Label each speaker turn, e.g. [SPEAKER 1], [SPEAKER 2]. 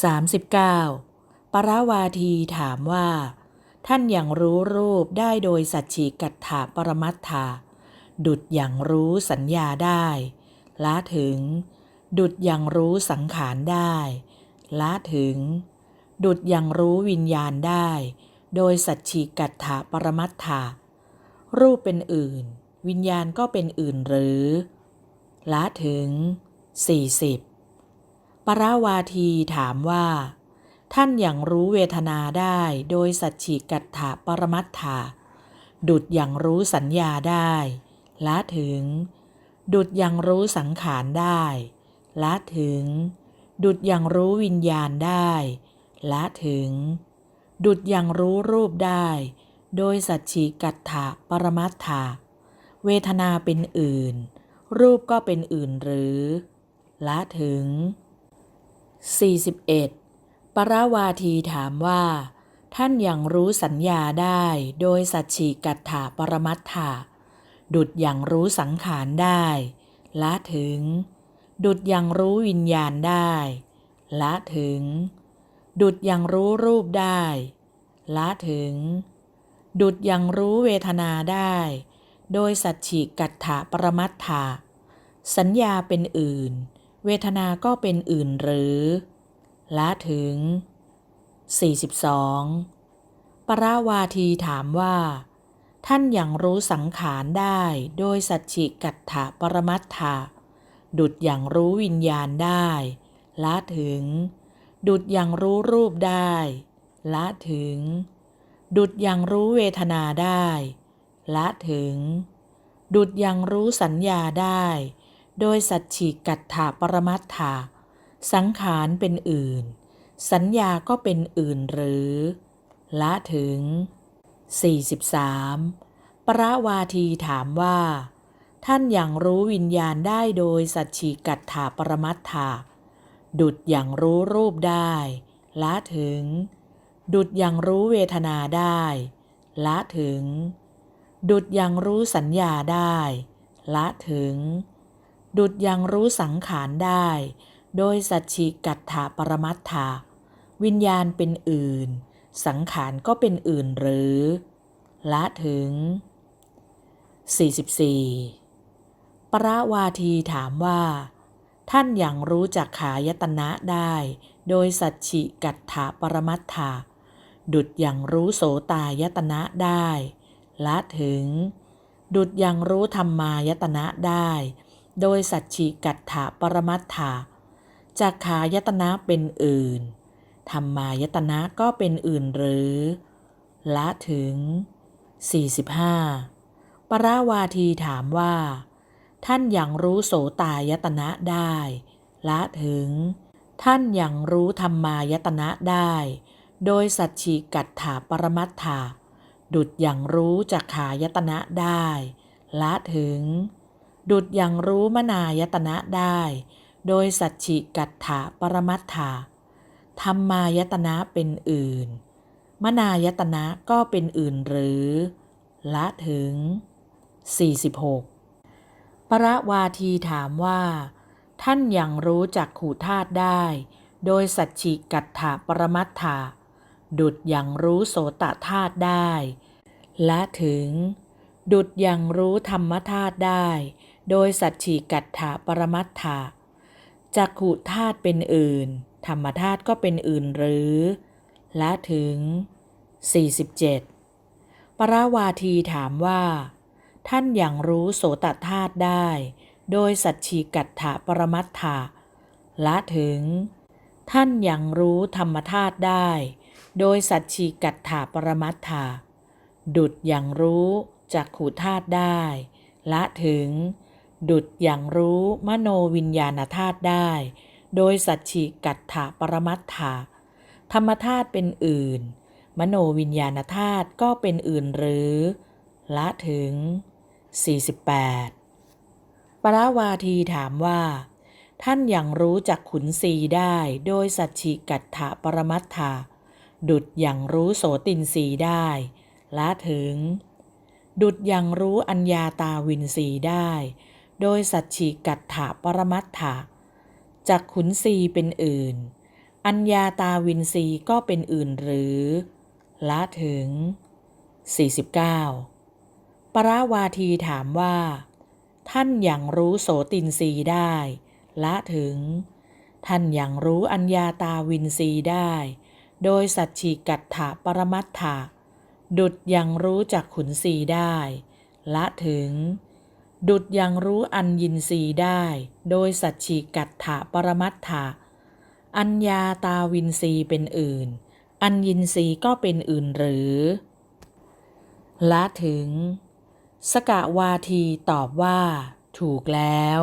[SPEAKER 1] 39. ปราวาทีถามว่า ท่านอย่างรู้รูปได้โดยสัจฉิกัตถาปรมัตถาดุดอย่างรู้สัญญาได้ละถึง ดุดอย่างรู้สังขารได้ละถึง ดุดอย่างรู้วิญญาณได้ โดยสัจฉิกัตถาปรมัตถารูปเป็นอื่น วิญญาณก็เป็นอื่นหรือละถึง 40 ปราวาทีถามว่า ท่านอย่างรู้เวทนาได้โดยสัจฉิกัตถาปรมัตถาดุดอย่างรู้สัญญาได้ละถึง ดุดอย่างรู้สังขารได้ละถึง ดุดอย่างรู้วิญญาณได้ละถึง ดุดอย่างรู้รูปได้ โดยสัจฉิกัตถาปรมัตถาเวทนาเป็นอื่น รูปก็เป็นอื่นหรือละถึง 41. ปราวาทีถามว่า ท่านอย่างรู้สัญญาได้โดยสัจฉิกัตถาปรมัตถาดุดอย่างรู้สังขารได้ละถึง ดุดอย่างรู้วิญญาณได้ละถึง ดุดอย่างรู้รูปได้ละถึง ดุดอย่างรู้เวทนาได้ โดยสัจฉิกัตถาปรมัตถาสัญญาเป็นอื่น เวทนาก็เป็นอื่นหรือละถึง 42. ปราวาทีถามว่า ท่านอย่างรู้สังขารได้โดยสัจฉิกัตถาปรมัตถาดุดอย่างรู้วิญญาณได้ละถึง ดุดอย่างรู้รูปได้ละถึง ดุดอย่างรู้เวทนาได้ละถึง ดุดอย่างรู้สัญญาได้ โดยสัจฉิกัตถาปรมัตถาสังขารเป็นอื่น สัญญาก็เป็นอื่นหรือ ละถึง 43. ปรวาทีถามว่า ท่านอย่างรู้วิญญาณได้โดยสัจฉิกัตถาปรมัตถาดุดอย่างรู้รูปได้ ละถึง ดุดอย่างรู้เวทนาได้ ละถึง ดุดอย่างรู้สัญญาได้ ละถึง ดุดย่างรู้สังขารได้ โดยสัจฉิกัตถาปรมัตถาวิญญาณเป็นอื่น สังขารก็เป็นอื่นหรือ ละถึง 44. ปราวาทีถามว่า ท่านอย่างรู้จักขายตนะได้ โดยสัจฉิกัตถาปรมัตถาดุดอย่างรู้โสตายตนะได้ ละถึง ดุดอย่างรู้ธรรมายตนะได้ โดยสัจฉิกัตถาปรมัตถาจากขายตนะเป็นอื่น ธรรมายตนะก็เป็นอื่นหรือ ละถึง 45. ปราวาทีถามว่า ท่านอย่างรู้โสตายตนะได้ ละถึง ท่านอย่างรู้ธรรมายตนะได้ โดยสัจฉิกัตถาปรมัตถาดุดอย่างรู้จักขายตนะได้ ละถึง ดุดอย่างรู้มนายตนะได้ โดยสัจฉิกัตถาปรมัตถาธรรมายตนะเป็นอื่น มนายตนะก็เป็นอื่นหรือ ละถึง 46 ปรวาทีถามว่า ท่านอย่างรู้จักขู่ธาตุได้ โดยสัจฉิกัตถาปรมัตถาดุดอย่างรู้โสตธาตุได้ และถึง ดุดอย่างรู้ธรรมธาตุได้ โดยสัจฉิกัตถาปรมัตถาจักขุธาตุเป็นอื่น ธรรมธาตุก็เป็นอื่นหรือและถึง 47 ปราวาทีถามว่า ท่านอย่างรู้โสตธาตุได้ โดยสัจฉิกัตถาปรมัตถาละถึง ท่านอย่างรู้ธรรมธาตุได้ โดยสัจฉิกัตถาปรมัตถาดุดอย่างรู้จักขุธาตุได้ ละถึง ดุดอย่างรู้มโนวิญญาณธาตุได้ โดยสัจฉิกัตถาปรมัตถาธรรมธาตุเป็นอื่น มโนวิญญาณธาตุก็เป็นอื่นหรือ ละถึง 48 ปราวาทีถามว่า ท่านอย่างรู้จักขุนสีได้โดยสัจฉิกัตถาปรมัตถาดุดอย่างรู้โสตินสีได้ละถึง ดุดอย่างรู้อัญญาตาวินสีได้ โดยสัจฉิกัตถาปรมัตถาจากขุนสีเป็นอื่น อัญญาตาวินซีก็เป็นอื่นหรือละถึง 49 ปราวาทีถามว่า ท่านอย่างรู้โสตินซีได้ละถึง ท่านอย่างรู้อัญญาตาวินซีได้ โดยสัจฉิกัตถะปรมัตถะดุดยังรู้จักขุนซีได้ ละถึง ดุดยังรู้อัญญินรีได้ โดยสัจฉิกัตถะปรมัตถะอัญญาตาวินรีเป็นอื่น อัญญินรีก็เป็นอื่นหรือละถึง สกะวาทีตอบว่า ถูกแล้ว